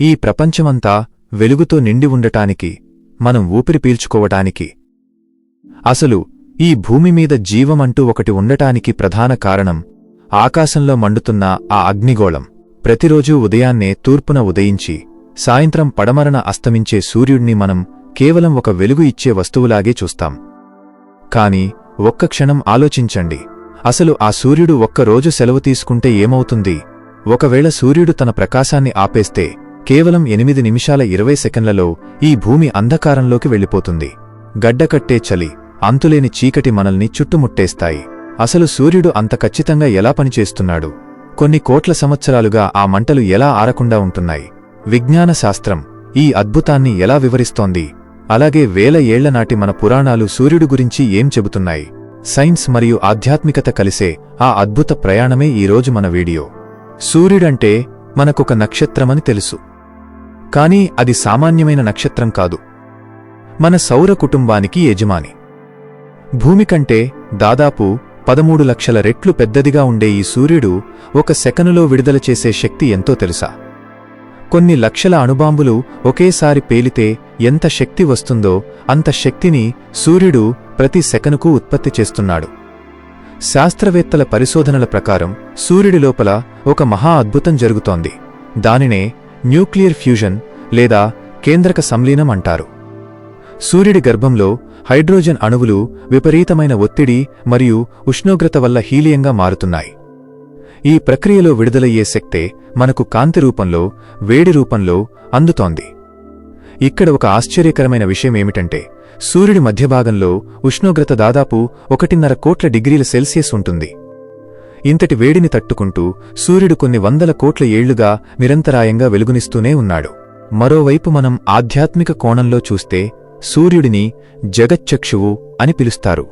ఈ ప్రపంచమంతా వెలుగుతో నిండి ఉండటానికి మనం ఊపిరి పీల్చుకోవటానికి. అసలు ఈ భూమి మీద జీవమంటూ ఒకటి ఉండటానికి ప్రధాన కారణం ఆకాశంలో మండుతున్న ఆ అగ్నిగోళం. ప్రతిరోజూ ఉదయాన్నే తూర్పున ఉదయించి సాయంత్రం పడమరన అస్తమించే సూర్యుడిని మనం కేవలం ఒక వెలుగు ఇచ్చే వస్తువులాగే చూస్తాం. కాని ఒక్క క్షణం ఆలోచించండి. అసలు ఆ సూర్యుడు ఒక్క రోజు సెలవు తీసుకుంటే ఏమవుతుంది? ఒకవేళ సూర్యుడు తన ప్రకాశాన్ని ఆపేస్తే కేవలం ఎనిమిది నిమిషాల ఇరవై సెకండ్లలో ఈ భూమి అంధకారంలోకి వెళ్ళిపోతుంది. గడ్డకట్టే చలి అంతులేని చీకటి మనల్ని చుట్టుముట్టేస్తాయి. అసలు సూర్యుడు అంత ఖచ్చితంగా ఎలా పనిచేస్తున్నాడు? కొన్ని కోట్ల సంవత్సరాలుగా ఆ మంటలు ఎలా ఆరకుండా ఉంటున్నాయి? విజ్ఞాన శాస్త్రం ఈ అద్భుతాన్ని ఎలా వివరిస్తోంది? అలాగే వేల ఏళ్ళనాటి మన పురాణాలు సూర్యుడు గురించి ఏం చెబుతున్నాయి? సైన్స్ మరియు ఆధ్యాత్మికత కలిసే ఆ అద్భుత ప్రయాణమే ఈరోజు మన వీడియో. సూర్యుడంటే మనకొక నక్షత్రమని తెలుసు. కానీ అది సామాన్యమైన నక్షత్రం కాదు. మన సౌర కుటుంబానికి యజమాని. భూమి కంటే దాదాపు పదమూడు లక్షల రెట్లు పెద్దదిగా ఉండే ఈ సూర్యుడు ఒక సెకనులో విడుదల చేసే శక్తి ఎంతో తెలుసా? కొన్ని లక్షల అణుబాంబులు ఒకేసారి పేలితే ఎంత శక్తి వస్తుందో అంత శక్తిని సూర్యుడు ప్రతి సెకనుకు ఉత్పత్తి చేస్తున్నాడు. శాస్త్రవేత్తల పరిశోధనల ప్రకారం సూర్యుడి లోపల ఒక మహా అద్భుతం జరుగుతోంది. దానినే న్యూక్లియర్ ఫ్యూజన్ లేదా కేంద్రక సంలీనం అంటారు. సూర్యుడి గర్భంలో హైడ్రోజన్ అణువులు విపరీతమైన ఒత్తిడి మరియు ఉష్ణోగ్రత వల్ల హీలియంగా మారుతున్నాయి. ఈ ప్రక్రియలో విడుదలయ్యే శక్తే మనకు కాంతి రూపంలో వేడి రూపంలో అందుతోంది. ఇక్కడ ఒక ఆశ్చర్యకరమైన విషయమేమిటంటే సూర్యుడి మధ్యభాగంలో ఉష్ణోగ్రత దాదాపు ఒకటిన్నర కోట్ల డిగ్రీల సెల్సియస్ ఉంటుంది. ఇంతటి వేడిని తట్టుకుంటూ సూర్యుడు కొన్ని వందల కోట్ల ఏళ్ళుగా నిరంతరాయంగా వెలుగునిస్తూనే ఉన్నాడు. మరోవైపు మనం ఆధ్యాత్మిక కోణంలో చూస్తే సూర్యుడిని జగచ్చక్షువు అని పిలుస్తారు.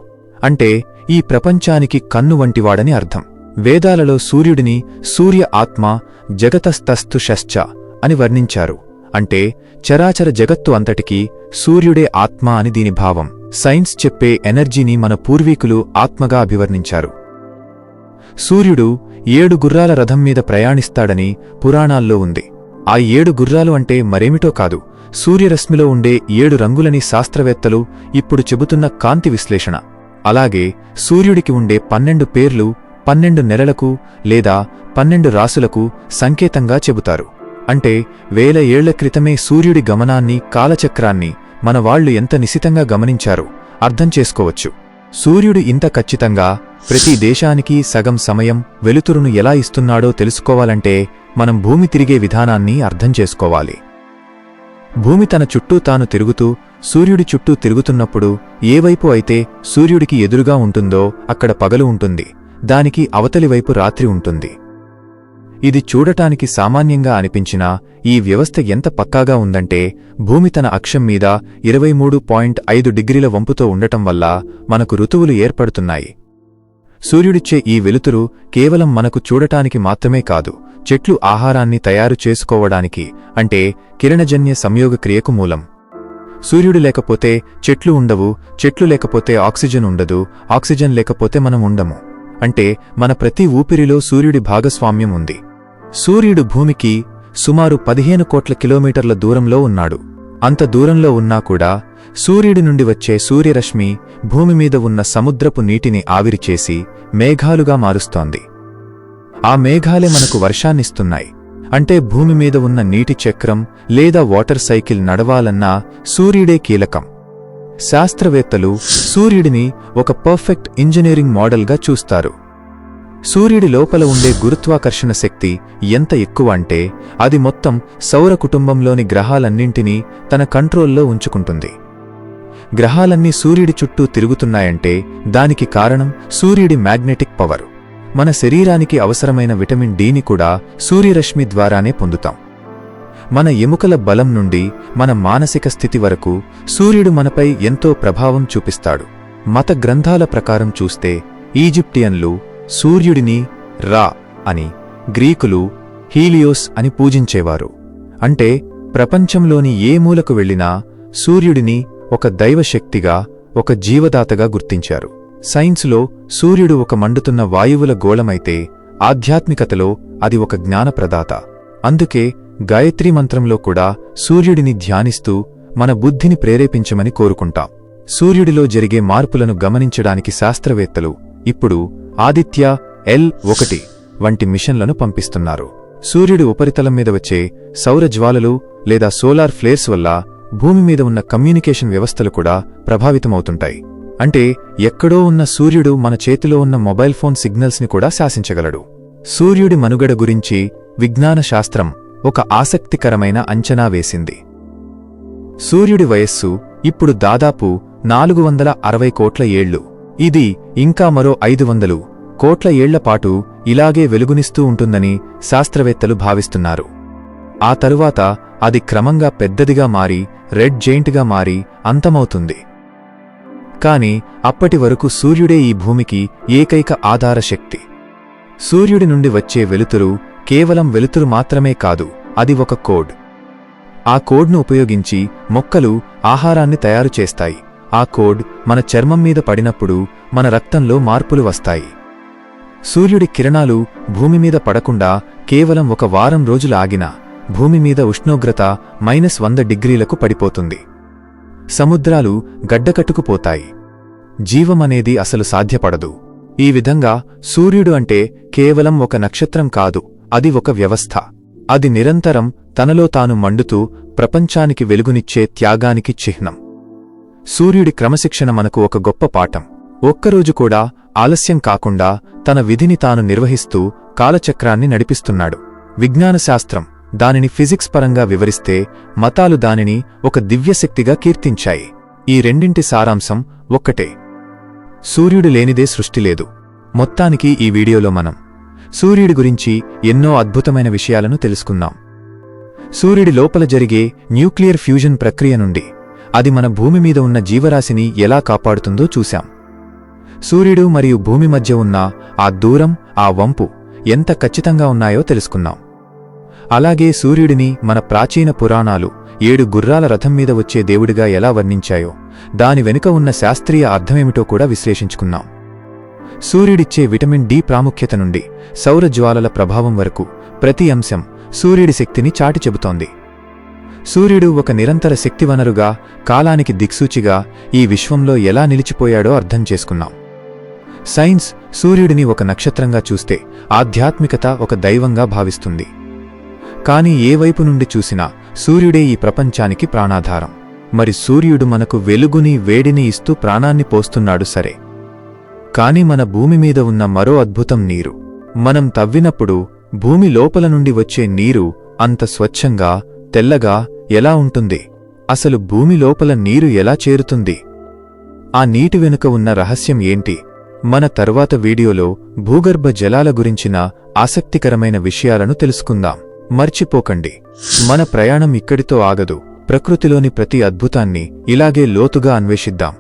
అంటే ఈ ప్రపంచానికి కన్ను వంటివాడని అర్థం. వేదాలలో సూర్యుడిని సూర్య ఆత్మ జగతస్తస్థుషశ్చ అని వర్ణించారు. అంటే చరాచర జగత్తు అంతటికీ సూర్యుడే ఆత్మ అని దీని భావం. సైన్స్ చెప్పే ఎనర్జీని మన పూర్వీకులు ఆత్మగా అభివర్ణించారు. సూర్యుడు ఏడు గుర్రాల రథం మీద ప్రయాణిస్తాడని పురాణాల్లో ఉంది. ఆ ఏడు గుర్రాలు అంటే మరేమిటో కాదు. సూర్యరశ్మిలో ఉండే ఏడు రంగులని శాస్త్రవేత్తలు ఇప్పుడు చెబుతున్న కాంతి విశ్లేషణ. అలాగే సూర్యుడికి ఉండే పన్నెండు పేర్లు పన్నెండు నెలలకు లేదా పన్నెండు రాసులకు సంకేతంగా చెబుతారు. అంటే వేల ఏళ్ళ క్రితమే సూర్యుడి గమనాన్ని కాలచక్రాన్ని మనవాళ్ళు ఎంత నిశితంగా గమనించారో అర్థం చేసుకోవచ్చు. సూర్యుడు ఇంత ఖచ్చితంగా ప్రతి దేశానికి సగం సమయం వెలుతురును ఎలా ఇస్తున్నాడో తెలుసుకోవాలంటే మనం భూమి తిరిగే విధానాన్ని అర్థం చేసుకోవాలి. భూమి తన చుట్టూ తాను తిరుగుతూ సూర్యుడి చుట్టూ తిరుగుతున్నప్పుడు ఏ వైపు అయితే సూర్యుడికి ఎదురుగా ఉంటుందో అక్కడ పగలు ఉంటుంది దానికి అవతలి వైపు రాత్రి ఉంటుంది. ఇది చూడటానికి సామాన్యంగా అనిపించినా ఈ వ్యవస్థ ఎంత పక్కాగా ఉందంటే భూమి తన అక్షం మీద ఇరవై మూడు పాయింట్ ఐదు డిగ్రీల వంపుతో ఉండటం వల్ల మనకు ఋతువులు ఏర్పడుతున్నాయి. సూర్యుడిచ్చే ఈ వెలుతురు కేవలం మనకు చూడటానికి మాత్రమే కాదు చెట్లు ఆహారాన్ని తయారు చేసుకోవడానికి అంటే కిరణజన్య సంయోగ క్రియకు మూలం. సూర్యుడు లేకపోతే చెట్లు ఉండవు చెట్లు లేకపోతే ఆక్సిజన్ ఉండదు ఆక్సిజన్ లేకపోతే మనం ఉండము. అంటే మన ప్రతి ఊపిరిలో సూర్యుడి భాగస్వామ్యం ఉంది. సూర్యుడు భూమికి సుమారు పదిహేను కోట్ల కిలోమీటర్ల దూరంలో ఉన్నాడు. అంత దూరంలో ఉన్నా కూడా సూర్యుడి నుండి వచ్చే సూర్యరశ్మి భూమి మీద ఉన్న సముద్రపు నీటిని ఆవిరిచేసి మేఘాలుగా మారుస్తోంది. ఆ మేఘాలే మనకు వర్షాన్నిస్తున్నాయి. అంటే భూమి మీద ఉన్న నీటి చక్రం లేదా వాటర్ సైకిల్ నడవాలన్నా సూర్యుడే కీలకం. శాస్త్రవేత్తలు సూర్యుడిని ఒక పర్ఫెక్ట్ ఇంజనీరింగ్ మోడల్గా చూస్తారు. సూర్యుడి లోపల ఉండే గురుత్వాకర్షణ శక్తి ఎంత ఎక్కువ అంటే అది మొత్తం సౌర కుటుంబంలోని గ్రహాలన్నింటినీ తన కంట్రోల్లో ఉంచుకుంటుంది. గ్రహాలన్నీ సూర్యుడి చుట్టూ తిరుగుతున్నాయంటే దానికి కారణం సూర్యుడి మ్యాగ్నెటిక్ పవర్. మన శరీరానికి అవసరమైన విటమిన్ డిని కూడా సూర్యరశ్మి ద్వారానే పొందుతాం. మన ఎముకల బలం నుండి మన మానసిక స్థితి వరకు సూర్యుడు మనపై ఎంతో ప్రభావం చూపిస్తాడు. మత గ్రంథాల ప్రకారం చూస్తే ఈజిప్టియన్లు సూర్యుడిని రా అని గ్రీకులు హీలియోస్ అని పూజించేవారు. అంటే ప్రపంచంలోని ఏ మూలకు వెళ్ళినా సూర్యుడిని ఒక దైవశక్తిగా ఒక జీవదాతగా గుర్తించారు. సైన్సులో సూర్యుడు ఒక మండుతున్న వాయువుల గోళమైతే ఆధ్యాత్మికతలో అది ఒక జ్ఞానప్రదాత. అందుకే గాయత్రీ మంత్రంలో కూడా సూర్యుడిని ధ్యానిస్తూ మన బుద్ధిని ప్రేరేపించమని కోరుకుంటాం. సూర్యుడిలో జరిగే మార్పులను గమనించడానికి శాస్త్రవేత్తలు ఇప్పుడు ఆదిత్య ఎల్ ఒకటి వంటి మిషన్లను పంపిస్తున్నారు. సూర్యుడి ఉపరితలం మీద వచ్చే సౌర జ్వాలలు లేదా సోలార్ ఫ్లేర్స్ వల్ల భూమి మీద ఉన్న కమ్యూనికేషన్ వ్యవస్థలు కూడా ప్రభావితమవుతుంటాయి. అంటే ఎక్కడో ఉన్న సూర్యుడు మన చేతిలో ఉన్న మొబైల్ ఫోన్ సిగ్నల్స్ని కూడా శాసించగలడు. సూర్యుడి మనుగడ గురించి విజ్ఞాన శాస్త్రం ఒక ఆసక్తికరమైన అంచనా వేసింది. సూర్యుడి వయస్సు ఇప్పుడు దాదాపు నాలుగు వందల అరవై కోట్ల ఏళ్ళు ఇది ఇంకా మరో ఐదు వందలు. కోట్ల ఏళ్ళపాటు ఇలాగే వెలుగునిస్తూ ఉంటుందని శాస్త్రవేత్తలు భావిస్తున్నారు. ఆ తరువాత అది క్రమంగా పెద్దదిగా మారి రెడ్ జెయింట్గా మారి అంతమవుతుంది. కాని అప్పటి వరకు సూర్యుడే ఈ భూమికి ఏకైక ఆధారశక్తి సూర్యుడి నుండి వచ్చే వెలుతురు కేవలం వెలుతురు మాత్రమే కాదు అది ఒక కోడ్. ఆ కోడ్ను ఉపయోగించి మొక్కలు ఆహారాన్ని తయారు చేస్తాయి. ఆ కోడ్ మన చర్మం మీద పడినప్పుడు మన రక్తంలో మార్పులు వస్తాయి. సూర్యుడి కిరణాలు భూమి మీద పడకుండా కేవలం ఒక వారం రోజులు ఆగినా భూమి మీద ఉష్ణోగ్రత మైనస్ వంద డిగ్రీలకు పడిపోతుంది. సముద్రాలు గడ్డకట్టుకుపోతాయి. జీవమనేది అసలు సాధ్యపడదు. ఈ విధంగా సూర్యుడు అంటే కేవలం ఒక నక్షత్రం కాదు అది ఒక వ్యవస్థ. అది నిరంతరం తనలో తాను మండుతూ ప్రపంచానికి వెలుగునిచ్చే త్యాగానికి చిహ్నం. సూర్యుడి క్రమశిక్షణ మనకు ఒక గొప్ప పాఠం. ఒక్కరోజు కూడా ఆలస్యం కాకుండా తన విధిని తాను నిర్వహిస్తూ కాలచక్రాన్ని నడిపిస్తున్నాడు. విజ్ఞానశాస్త్రం దానిని ఫిజిక్స్ పరంగా వివరిస్తే మతాలు దానిని ఒక దివ్యశక్తిగా కీర్తించాయి. ఈ రెండింటి సారాంశం ఒక్కటే. సూర్యుడు లేనిదే సృష్టి లేదు. మొత్తానికి ఈ వీడియోలో మనం సూర్యుడి గురించి ఎన్నో అద్భుతమైన విషయాలను తెలుసుకుందాం. సూర్యుడి లోపల జరిగే న్యూక్లియర్ ఫ్యూజన్ ప్రక్రియ నుండి అది మన భూమి మీద ఉన్న జీవరాశిని ఎలా కాపాడుతుందో చూశాం. సూర్యుడు మరియు భూమి మధ్య ఉన్న ఆ దూరం ఆ వంపు ఎంత ఖచ్చితంగా ఉన్నాయో తెలుసుకున్నాం. అలాగే సూర్యుడిని మన ప్రాచీన పురాణాలు ఏడు గుర్రాల రథం మీద వచ్చే దేవుడిగా ఎలా వర్ణించాయో దాని వెనుక ఉన్న శాస్త్రీయ అర్థమేమిటో కూడా విశ్లేషించుకున్నాం. సూర్యుడిచ్చే విటమిన్ డి ప్రాముఖ్యత నుండి సౌర జ్వాలల ప్రభావం వరకు ప్రతి అంశం సూర్యుడి శక్తిని చాటి చెబుతోంది. సూర్యుడు ఒక నిరంతర శక్తి వనరుగా కాలానికి దిక్సూచిగా ఈ విశ్వంలో ఎలా నిలిచిపోయాడో అర్థం చేసుకున్నాం. సైన్స్ సూర్యుడిని ఒక నక్షత్రంగా చూస్తే ఆధ్యాత్మికత ఒక దైవంగా భావిస్తుంది. కాని ఏ వైపు నుండి చూసినా సూర్యుడే ఈ ప్రపంచానికి ప్రాణాధారం. మరి సూర్యుడు మనకు వెలుగుని వేడిని ఇస్తూ ప్రాణాన్ని పోస్తున్నాడు సరే. కాని మన భూమి మీద ఉన్న మరో అద్భుతం నీరు. మనం తవ్వినప్పుడు భూమి లోపల నుండి వచ్చే నీరు అంత స్వచ్ఛంగా తెల్లగా ఎలా ఉంటుంది? అసలు భూమి లోపల నీరు ఎలా చేరుతుంది? ఆ నీటి వెనుక ఉన్న రహస్యం ఏంటి? మన తర్వాత వీడియోలో భూగర్భ జలాల గురించిన ఆసక్తికరమైన విషయాలను తెలుసుకుందాం. మర్చిపోకండి. మన ప్రయాణం ఇక్కడితో ఆగదు. ప్రకృతిలోని ప్రతి అద్భుతాన్ని ఇలాగే లోతుగా అన్వేషిద్దాం.